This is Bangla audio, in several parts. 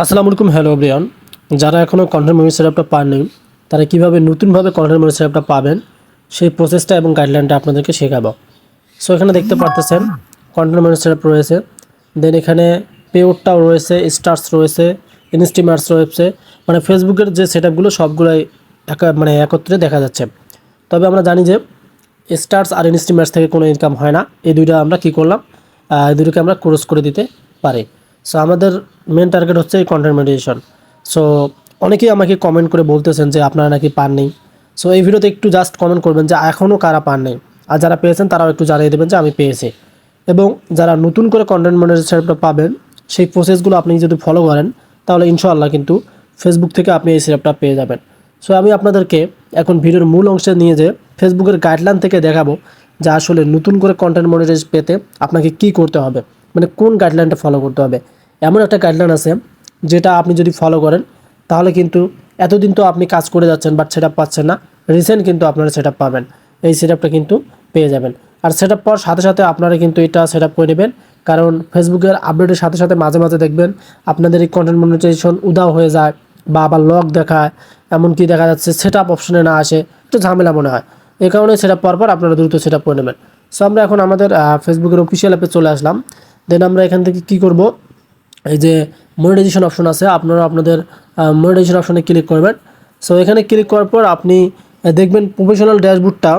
আসসালামু আলাইকুম, হ্যালো ব্রিয়ান যারা এখনও কন্টেন্ট মেমরি সেটআপটা পাননি, তারা কীভাবে নতুনভাবে কন্টেন্ট মেমরি সেটআপটা পাবেন, সেই প্রসেসটা এবং গাইডলাইনটা আপনাদেরকে শেখাবো। সো এখানে দেখতে পারতেছেন, কন্টেন্ট মেমরি সেটআপ রয়েছে। দেন এখানে পেওরটাও রয়েছে স্টার্স রয়েছে ইনস্টিমার্স রয়েছে মানে ফেসবুকের যে সেটআপগুলো সবগুলোই একা মানে একত্রে দেখা যাচ্ছে। তবে আমরা জানি যে স্টার্স আর ইনস্টিমার্স থেকে কোনো ইনকাম হয় না। এই দুইটা আমরা কি করলাম এই দুটোকে আমরা ক্রস করে দিতে পারি। সো আমাদের মেন টার্গেট হচ্ছে কন্টেন্ট মেডিটেশন সো অনেকেই আমাকে কমেন্ট করে বলতেছেন যে, আপনারা নাকি পান নেই? সো এই ভিডিওতে একটু জাস্ট কমেন্ট করবেন যে এখনও কারা পান নেই? আর যারা পেয়েছেন, তারাও একটু জানিয়ে দেবেন যে, আমি পেয়েছি। এবং যারা নতুন করে কন্টেন্ট মনিটাইজেশনটা পাবেন, সেই প্রসেসগুলো আপনি যদি ফলো করেন, তাহলে ইনশাআল্লাহ কিন্তু ফেসবুক থেকে আপনি এই সিরাপটা পেয়ে যাবেন। সো আমি আপনাদেরকে এখন ভিডিওর মূল অংশে নিয়ে যে ফেসবুকের গাইডলাইন থেকে দেখাবো যে, আসলে নতুন করে কন্টেন্ট মনিটাইজ পেতে আপনাকে কি করতে হবে। মানে কোন গাইডলাইনটা ফলো করতে হবে। এমন একটা গাইডলাইন আছে যেটা আপনি যদি ফলো করেন, তাহলে কিন্তু এতদিন তো আপনি কাজ করে যাচ্ছেন বাট সেটা পাচ্ছেন না রিসেন্ট কিন্তু আপনারা সেটা পাবেন। এই সেটআপটা কিন্তু পেয়ে যাবেন। আর সেটআপ পাওয়ার সাথে সাথে আপনারা কিন্তু এটা সেটআপ করে নেবেন। কারণ ফেসবুকের আপডেটের সাথে সাথে মাঝে মাঝে দেখবেন আপনাদের এই কন্টেন্ট মনিটাইজেশন উদাও হয়ে যায় বা আবার লক দেখায়, এমনকি দেখা যাচ্ছে সেট আপ অপশনে না আসে, একটু ঝামেলা মনে হয়। এই কারণে সেট আপ পাওয়ার পর আপনারা দ্রুত সেট আপ করে নেবেন। সো আমরা এখন আমাদের ফেসবুকের অফিসিয়াল অ্যাপে চলে আসলাম। দেন আমরা এখান থেকে কি করব? এই যে মনিটাইজেশন অপশন আছে, আপনারা আপনাদের মনিটাইজেশন অপশনে ক্লিক করবেন। সো এখানে ক্লিক করার পর আপনি দেখবেন প্রফেশনাল ড্যাশবোর্ডটা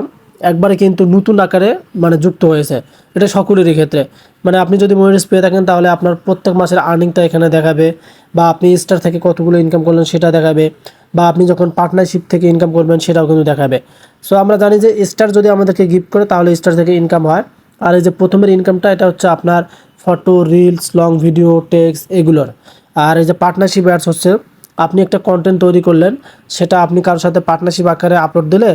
একবারে কিন্তু নতুন আকারে মানে যুক্ত হয়েছে। এটা সকলেরই ক্ষেত্রে। মানে আপনি যদি মনিটাইজ পেয়ে থাকেন, তাহলে আপনার প্রত্যেক মাসের আর্নিংটা এখানে দেখাবে, বা আপনি স্টার থেকে কতগুলো ইনকাম করলেন সেটা দেখাবে, বা আপনি যখন পার্টনারশিপ থেকে ইনকাম করবেন, সেটাও কিন্তু দেখাবে। সো আমরা জানি যে স্টার যদি আমাদেরকে গিফট করে, তাহলে স্টার থেকে ইনকাম হয়। আর এই যে প্রথমের ইনকামটা এটা হচ্ছে আপনার photo reels long video text এগুলোর। আর এই যে পার্টনারশিপ অ্যাডস হচ্ছে আপনি একটা কন্টেন্ট তৈরি করলেন সেটা আপনি কারোর সাথে পার্টনারশিপ আকারে আপলোড দিলে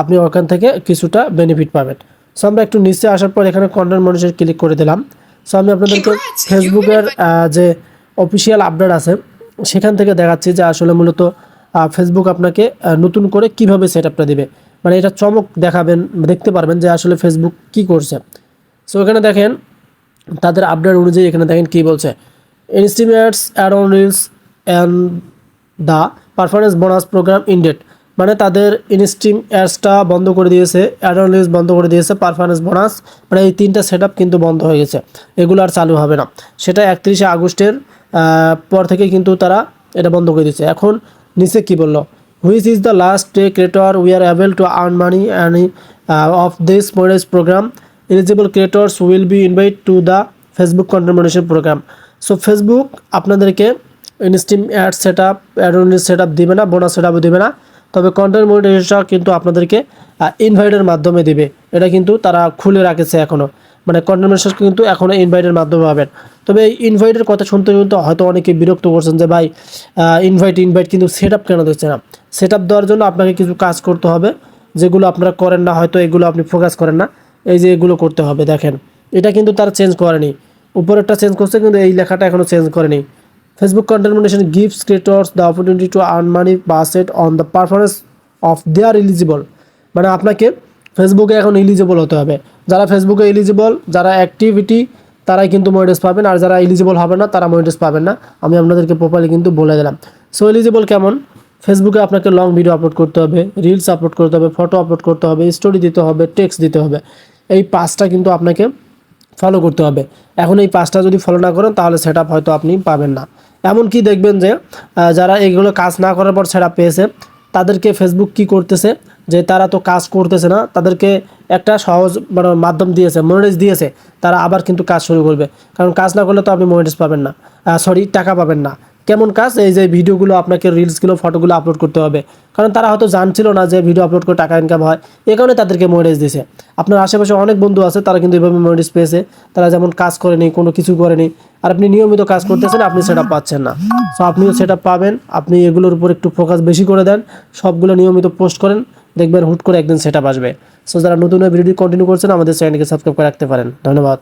আপনি ওখান থেকে কিছুটা বেনিফিট পাবেন। সো আমরা একটু নিচে আসার পর এখানে কন্টেন্ট মনিটর ক্লিক করে দিলাম। সো আমি আপনাদেরকে ফেসবুকের যে অফিসিয়াল আপডেট আছে সেখান থেকে দেখাচ্ছি যে আসলে মূলত ফেসবুক আপনাকে নতুন করে কীভাবে সেট আপটা দেবে। মানে এটা চমক দেখাবেন দেখতে পারবেন যে আসলে ফেসবুক কি করছে। সো এখানে দেখেন তাদের আপডেট অনুযায়ী এখানে দেখেন কি বলছে। Estimates ad on reels and the performance bonus program ended মানে তাদের ইনস্টিম অ্যাডসটা বন্ধ করে দিয়েছে অ্যাড অন রিলস বন্ধ করে দিয়েছে পারফরমেন্স বোনাস মানে এই তিনটা সেট কিন্তু বন্ধ হয়ে গেছে, এগুলো আর চালু হবে না। সেটা একত্রিশে আগস্টের পর থেকে কিন্তু তারা এটা বন্ধ করে দিয়েছে। এখন নিচে কি বলল? Which is the last day creator we are able to earn money and of this monetize program eligible creators will be invited to the Facebook content program so Facebook আপনাদেরকে ইনস্টিম অ্যাড সেট আপ অ্যাডোনিস সেট আপ দেবে না বোনাস সেট আপও দেবে না। তবে কন্টেন্ট মনিটাইজেশন কিন্তু আপনাদেরকে ইনভাইটের মাধ্যমে দিবে। এটা কিন্তু তারা খুলে রাখেছে এখনও মানে কন্টেন্ট কিন্তু এখনও ইনভাইটের মাধ্যমে পাবেন। তবে এই ইনভাইটের কথা শুনতে শুনতে হয়তো অনেকে বিরক্ত করছেন যে, ভাই ইনভাইট ইনভাইট কিন্তু সেট আপ কেন দিচ্ছে না? সেট আপ দেওয়ার জন্য আপনাকে কিছু কাজ করতে হবে, যেগুলো আপনারা করেন না, হয়তো এগুলো আপনি ফোকাস করেন না। এই যে এগুলো করতে হবে, দেখেন। এটা কিন্তু তারা চেঞ্জ করেনি। উপরেরটা চেঞ্জ করছে, কিন্তু এই লেখাটা এখনও চেঞ্জ করেনি। Facebook content monetization gives creators the opportunity to earn money based on the performance of their eligible মানে আপনাকে ফেসবুকে এখন এলিজিবল হতে হবে। যারা ফেসবুকে এলিজিবল যারা অ্যাক্টিভিটি তারাই কিন্তু মনিটাইজ পাবেন, আর যারা এলিজিবল হবে না, তারা মনিটাইজ পাবেন না। আমি আপনাদেরকে প্রোফাইলে কিন্তু বলে দিলাম। সো এলিজিবল কেমন? ফেসবুকে আপনাকে লং ভিডিও আপলোড করতে হবে রিলস আপলোড করতে হবে ফটো আপলোড করতে হবে স্টোরি দিতে হবে টেক্সট দিতে হবে। এই পাঁচটা কিন্তু আপনাকে ফলো করতে হবে। এখন এই পাঁচটা যদি ফলো না করেন, তাহলে সেট হয়তো আপনি পাবেন না। এমনকি দেখবেন যে যারা এগুলো কাজ না করার পর সেট পেয়েছে, তাদেরকে ফেসবুক কি করতেছে? যে তারা তো কাজ করতেছে না, তাদেরকে একটা সহজ মানে মাধ্যম দিয়েছে মনিটাইজ দিয়েছে, তারা আবার কিন্তু কাজ শুরু করবে। কারণ কাজ না করলে তো আপনি মনিটাইজ পাবেন না। সরি টাকা পাবেন না। কেমন কাজ? এই যে ভিডিওগুলো, আপনাকে রিলসগুলো ফটোগুলো আপলোড করতে হবে। কারণ তারা হয়তো জানছিল না যে ভিডিও আপলোড করে টাকা ইনকাম হয়। এই কারণে তাদেরকে মনিটাইজ দিয়েছে। আপনার আশেপাশে অনেক বন্ধু আছে, তারা কিন্তু এভাবে মনিটাইজ পেয়েছে। তারা যেমন কাজ করেনি, কোনো কিছু করেনি। আর আপনি নিয়মিত কাজ করতেছেন, আপনি সেটা পাচ্ছেন না। সো আপনিও সেটা পাবেন। আপনি এগুলোর উপর একটু ফোকাস বেশি করে দেন। সবগুলো নিয়মিত পোস্ট করেন। দেখবেন হুট করে একদিন সেটা আসবে। সো যারা নতুন ভিডিও কন্টিনিউ করছেন, আমাদের চ্যানেলকে সাবস্ক্রাইব করে রাখতে পারেন। ধন্যবাদ।